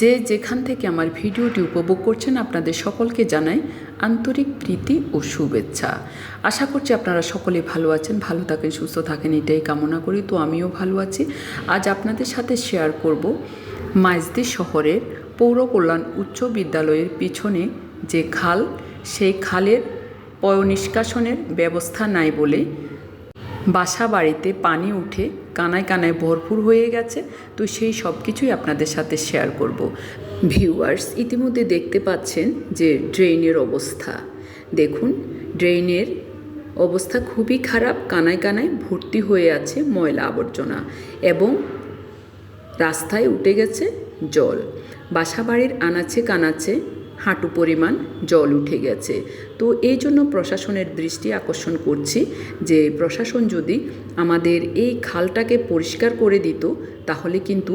যে যেখান থেকে আমার ভিডিওটি উপভোগ করছেন আপনাদের সকলকে জানাই আন্তরিক প্রীতি ও শুভেচ্ছা। আশা করছি আপনারা সকলে ভালো আছেন, ভালো থাকেন, সুস্থ থাকেন, এটাই কামনা করি। তো আমিও ভালো আছি। আজ আপনাদের সাথে শেয়ার করব মাইজদি শহরের পৌর কল্যাণ উচ্চ বিদ্যালয়ের পিছনে যে খাল, সেই খালের পয় নিষ্কাশনের ব্যবস্থা নাই বলে বাসা বাড়িতে পানি উঠে কানায় কানায় ভরপুর হয়ে গেছে। তো সেই সব কিছুই আপনাদের সাথে শেয়ার করব। ভিউয়ার্স ইতিমধ্যে দেখতে পাচ্ছেন যে ড্রেনের অবস্থা। দেখুন ড্রেনের অবস্থা খুবই খারাপ। কানায় কানায় ভর্তি হয়ে আছে ময়লা আবর্জনা এবং রাস্তায় উঠে গেছে জল। বাসাবাড়ির আনাচে কানাচে হাঁটু পরিমাণ জল উঠে গেছে। তো এই জন্য প্রশাসনের দৃষ্টি আকর্ষণ করছি যে প্রশাসন যদি আমাদের এই খালটাকে পরিষ্কার করে দিত, তাহলে কিন্তু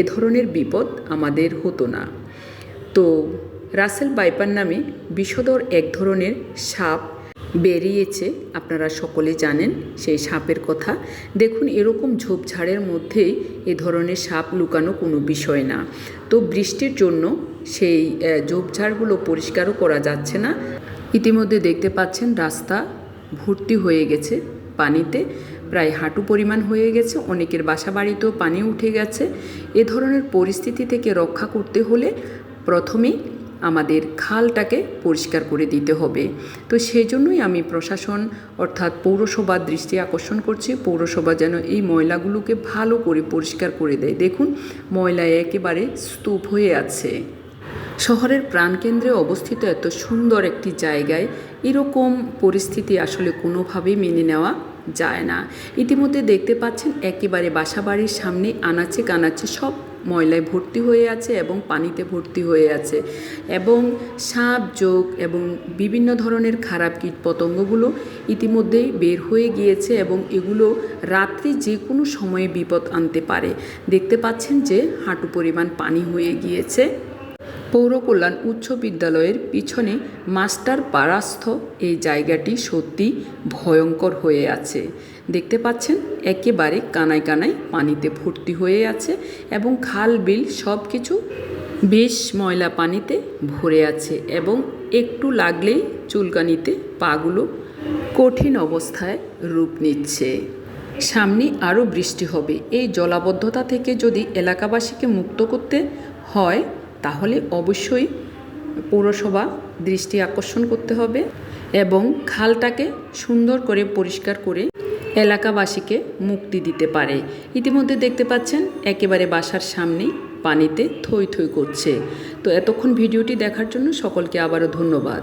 এ ধরনের বিপদ আমাদের হতো না। তো রাসেল বাইপার নামে বিষদর এক ধরনের সাপ বেরিয়েছে, আপনারা সকলে জানেন সেই সাপের কথা। দেখুন, এরকম ঝোপঝাড়ের মধ্যেই এ ধরনের সাপ লুকানো কোনো বিষয় না। তো বৃষ্টির জন্য সেই ঝোপঝাড়গুলো পরিষ্কারও করা যাচ্ছে না। ইতিমধ্যে দেখতে পাচ্ছেন রাস্তা ভর্তি হয়ে গেছে পানিতে। প্রায় হাঁটু পরিমাণ হয়ে গেছে, অনেকের বাসা বাড়িতেও পানি উঠে গেছে। এ ধরনের পরিস্থিতি থেকে রক্ষা করতে হলে প্রথমেই আমাদের খালটাকে পরিষ্কার করে দিতে হবে। তো সেই জন্যই আমি প্রশাসন অর্থাৎ পৌরসভার দৃষ্টি আকর্ষণ করছি। পৌরসভা যেন এই ময়লাগুলোকে ভালো করে পরিষ্কার করে দেয়। দেখুন ময়লায় একেবারে স্তূপ হয়ে আছে। শহরের প্রাণকেন্দ্রে অবস্থিত এত সুন্দর একটি জায়গায় এরকম পরিস্থিতি আসলে কোনোভাবেই মেনে নেওয়া যায় না। ইতিমধ্যে দেখতে পাচ্ছেন একেবারে বাসাবাড়ির সামনে আনাচে কানাচে সব ময়লায় ভর্তি হয়ে আছে এবং পানিতে ভর্তি হয়ে আছে এবং সাপ যোগ এবং বিভিন্ন ধরনের খারাপ কীট পতঙ্গগুলো ইতিমধ্যেই বের হয়ে গিয়েছে এবং এগুলো রাত্রি যে কোনো সময়ে বিপদ আনতে পারে। দেখতে পাচ্ছেন যে হাঁটু পরিমাণ পানি হয়ে গিয়েছে। পৌর কল্যাণ উচ্চ বিদ্যালয়ের পিছনে মাস্টার পাড়াস্থ এই জায়গাটি সত্যি ভয়ঙ্কর হয়ে আছে। দেখতে পাচ্ছেন, একেবারে কানায় কানায় পানিতে ভর্তি হয়ে আছে এবং খাল, বিল সব কিছু বেশ ময়লা পানিতে ভরে আছে এবং একটু লাগলেই চুলকানিতে পাগুলো কঠিন অবস্থায় রূপ নিচ্ছে। সামনে আরও বৃষ্টি হবে। এই জলাবদ্ধতা থেকে যদি এলাকাবাসীকে মুক্ত করতে হয় তাহলে অবশ্যই পৌরসভা দৃষ্টি আকর্ষণ করতে হবে এবং খালটাকে সুন্দর করে পরিষ্কার করে এলাকাবাসীকে মুক্তি দিতে পারে। ইতিমধ্যে দেখতে পাচ্ছেন একেবারে বাসার সামনেই পানিতে থই থই করছে। তো এতক্ষণ ভিডিওটি দেখার জন্য সকলকে আবারও ধন্যবাদ।